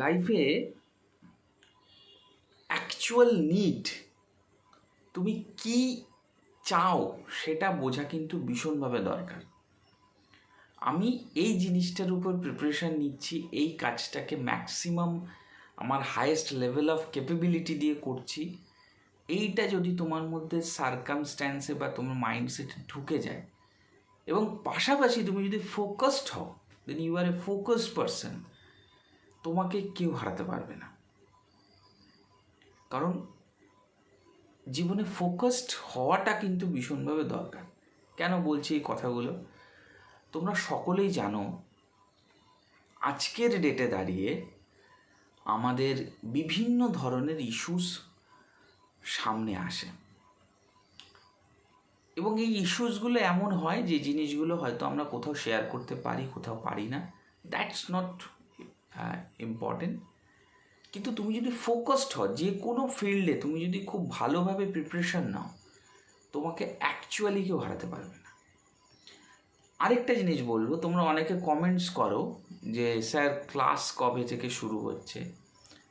লাইফে actual need তুমি কি চাও সেটা বোঝা কিন্তু ভীষণভাবে দরকার। আমি এই জিনিসটার উপর প্রিপারেশান নিচ্ছি, এই কাজটাকে ম্যাক্সিমাম আমার হায়েস্ট লেভেল অফ ক্যাপেবিলিটি দিয়ে করছি। এইটা যদি তোমার মধ্যে সার্কামস্ট্যান্সে বা তোমার মাইন্ডসেটে ঢুকে যায়, এবং পাশাপাশি তুমি যদি ফোকাসড হও then you are a focused person তোমাকে কেউ হারাতে পারবে না। কারণ জীবনে ফোকাসড হওয়াটা কিন্তু ভীষণভাবে দরকার। কেন বলছি এই কথাগুলো? তোমরা সকলেই জানো, আজকের ডেটে দাঁড়িয়ে আমাদের বিভিন্ন ধরনের ইস্যুস সামনে আসে। এবং এই ইস্যুসগুলো এমন হয় যে জিনিসগুলো হয়তো আমরা কোথাও শেয়ার করতে পারি, কোথাও পারি না। দ্যাটস নট ইম্পর্টেন্ট কিন্তু তুমি যদি ফোকাসড হও, যে কোনো ফিল্ডে তুমি যদি খুব ভালোভাবে প্রিপারেশান নাও, তোমাকে অ্যাকচুয়ালি কেউ হারাতে পারবে না। আরেকটা জিনিস বলব, তোমরা অনেকে কমেন্টস করো যে, স্যার ক্লাস কবে থেকে শুরু হচ্ছে?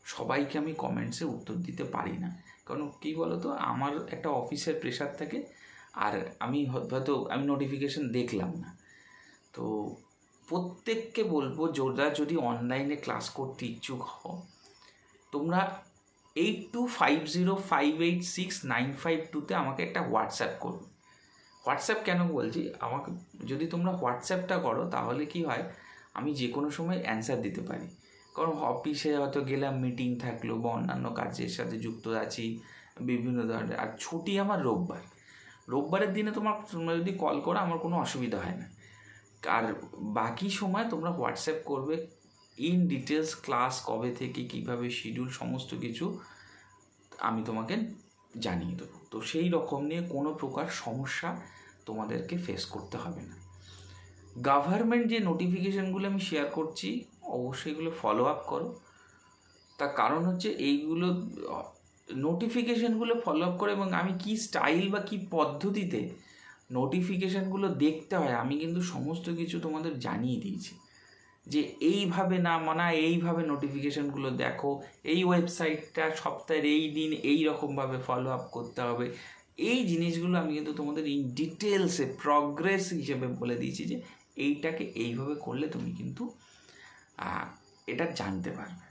সবাইকে আমি কমেন্টসে উত্তর দিতে পারি না। কারণ কী বলো তো আমার একটা অফিসের প্রেশার থাকে, আর আমি হয়তো আমি নোটিফিকেশন দেখলাম না। তো প্রত্যেককে বলব যোদা যদি অনলাইনে ক্লাস করতে ইচ্ছুক হও, তোমরা eight two five zero five eight six nine five টুতে আমাকে একটা হোয়াটসঅ্যাপ করবে। হোয়াটসঅ্যাপ কেন বলছি? আমাকে, যদি তোমরা হোয়াটসঅ্যাপটা করো, তাহলে কি হয়? আমি যে কোনো সময় অ্যান্সার দিতে পারি। কারণ অফিসে হয়তো গেলাম মিটিং থাকল বা অন্যান্য কাজের সাথে যুক্ত আছি, বিভিন্ন ধরনের। আর ছুটি আমার রোববার। রোববারের দিনে তোমার, তোমরা যদি কল করো, আমার কোনো অসুবিধা হয় না। আর বাকি সময় তোমরা হোয়াটসঅ্যাপ করবে ইন ডিটেলস ক্লাস কবে থেকে, কীভাবে শিডিউল সমস্ত কিছু আমি তোমাকে জানিয়ে দেবো। তো সেই রকম নিয়ে কোনো প্রকার সমস্যা তোমাদেরকে ফেস করতে হবে না। গভর্নমেন্ট যে নোটিফিকেশানগুলো আমি শেয়ার করছি, অবশ্যই এগুলো ফলো আপ করো। তার কারণ হচ্ছে এইগুলো নোটিফিকেশানগুলো ফলো আপ করে এবং আমি কি স্টাইল বা কি পদ্ধতিতে নোটিফিকেশানগুলো দেখতে হয়, আমি কিন্তু সমস্ত কিছু তোমাদের জানিয়ে দিয়েছি। যে এইভাবে না মানা, এইভাবে নোটিফিকেশানগুলো দেখো, এই ওয়েবসাইটটা সপ্তাহের এই দিন এই রকমভাবে ফলো আপ করতে হবে। এই জিনিসগুলো আমি কিন্তু তোমাদের ইন ডিটেলসে প্রগ্রেস হিসেবে বলে দিয়েছি যে এইটাকে এইভাবে করলে তুমি কিন্তু এটা জানতে পারবে।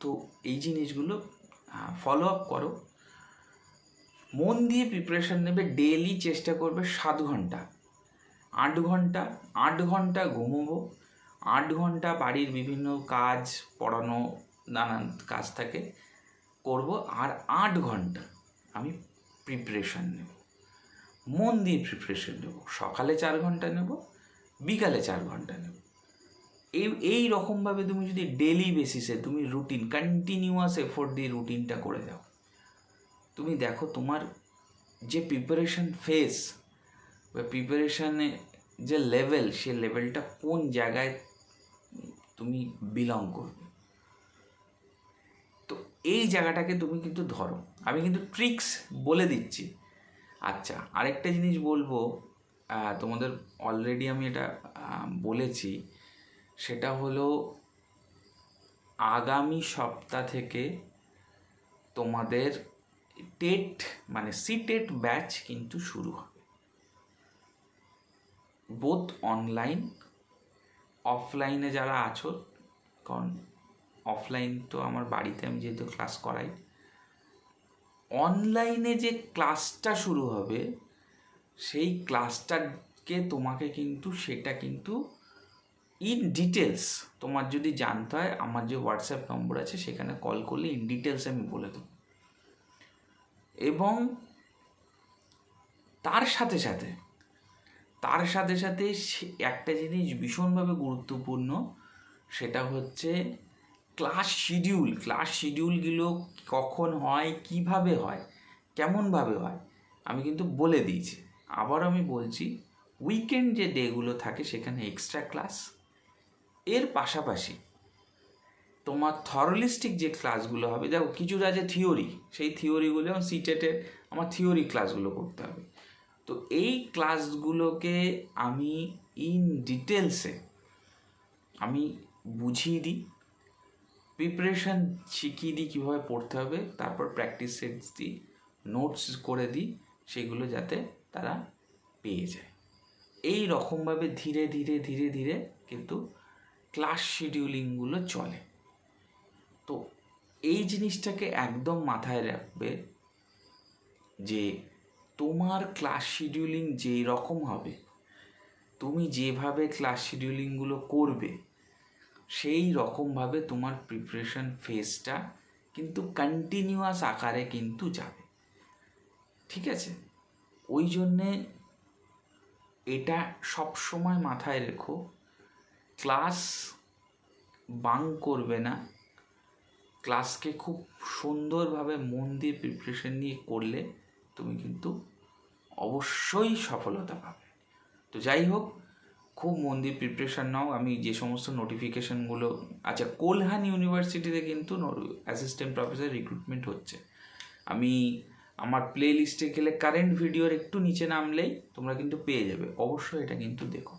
তো এই জিনিসগুলো ফলো আপ করো। মন দিয়ে প্রিপারেশান নেবে ডেলি চেষ্টা করবে সাত ঘণ্টা। আট ঘণ্টা আট ঘণ্টা ঘুমোবো, আট ঘণ্টা বাড়ির বিভিন্ন কাজ, পড়ানো, নানান কাজ থাকে, করব, আর আট ঘণ্টা আমি প্রিপারেশান নেব। মন দিয়ে প্রিপারেশান নেব। সকালে চার ঘণ্টা নেব, বিকালে চার ঘণ্টা নেব। এই এই রকমভাবে তুমি যদি ডেলি বেসিসে তুমি রুটিন কন্টিনিউয়াস এফোর্ট দিয়ে রুটিনটা করে দাও তুমি দেখো তোমার যে প্রিপারেশন ফেস বা প্রিপারেশানে যে লেভেল সে লেভেলটা কোন জায়গায় তুমি বিলং করবে? তো এই জায়গাটাকে তুমি কিন্তু ধরো। আমি কিন্তু ট্রিক্স বলে দিচ্ছি। আচ্ছা আরেকটা জিনিস বলব তোমাদের অলরেডি আমি এটা বলেছি। সেটা হলো আগামী সপ্তাহ থেকে তোমাদের টেট মানে সিটেট ব্যাচ কিন্তু শুরু হবে। বোথ অনলাইন অফলাইনে যারা আছো, কারণ অফলাইন তো আমার বাড়িতে আমি যেহেতু ক্লাস করাই অনলাইনে যে ক্লাসটা শুরু হবে, সেই ক্লাসটাকে তোমাকে কিন্তু সেটা কিন্তু ইন ডিটেলস তোমার যদি জানতে হয়, আমার যে হোয়াটসঅ্যাপ নম্বর আছে, সেখানে কল করলে ইন ডিটেলস আমি বলে দেবো। এবং তার সাথে সাথে, তার সাথে সাথে একটা জিনিস ভীষণভাবে গুরুত্বপূর্ণ, সেটা হচ্ছে ক্লাস শিডিউল। ক্লাস শিডিউলগুলো কখন হয়, কীভাবে হয়, কেমনভাবে হয়, আমি কিন্তু বলে দিয়েছি। আবার আমি বলছি উইকেন্ড যে ডেগুলো থাকে সেখানে এক্সট্রা ক্লাস এর পাশাপাশি তোমার থরলিস্টিক যে ক্লাসগুলো হবে, দেখো কিছু আছে থিওরি সেই থিওরিগুলো যেমন সিটেটের আমার থিওরি ক্লাসগুলো করতে হবে। তো এই ক্লাসগুলোকে আমি ইন ডিটেলসে আমি বুঝিয়ে দিই প্রিপারেশান শিখিয়ে দিই কীভাবে পড়তে হবে, তারপর প্র্যাকটিস সেটস দিই নোটস করে দিই, সেগুলো যাতে তারা পেয়ে যায়। এই রকমভাবে ধীরে ধীরে ধীরে ধীরে কিন্তু ক্লাস শিডিউলিংগুলো চলে। এই জিনিসটাকে একদম মাথায় রাখবে যে তোমার ক্লাস শিডিউলিং যেই রকম হবে, তুমি যেভাবে ক্লাস শিডিউলিংগুলো করবে, সেই রকমভাবে তোমার প্রিপারেশন ফেজটা কিন্তু কন্টিনিউয়াস আকারে কিন্তু যাবে। ঠিক আছে? ওই জন্যে এটা সব সময় মাথায় রেখো ক্লাস বাং করবে না ক্লাসকে খুব সুন্দরভাবে মন দিয়ে প্রিপারেশন নিয়ে করলে তুমি কিন্তু অবশ্যই সফলতা পাবে। তো যাই হোক, খুব মন দিয়ে প্রিপারেশান নাও। আমি যে সমস্ত নোটিফিকেশানগুলো আচ্ছা কোলহান ইউনিভার্সিটিতে কিন্তু অ্যাসিস্ট্যান্ট প্রফেসর রিক্রুটমেন্ট হচ্ছে। আমি আমার প্লে লিস্টে গেলে কারেন্ট ভিডিওর একটু নিচে নামলেই তোমরা কিন্তু পেয়ে যাবে। অবশ্যই এটা কিন্তু দেখো।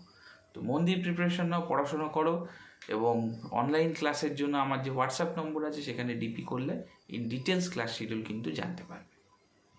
তো মন দিয়ে প্রিপারেশান নাও, পড়াশোনা করো। এবং অনলাইন ক্লাসের জন্য আমার যে হোয়াটসঅ্যাপ নম্বর আছে, সেখানে ডিপি করলে ইন ডিটেলস ক্লাস শিডিউল কিন্তু জানতে পারবে।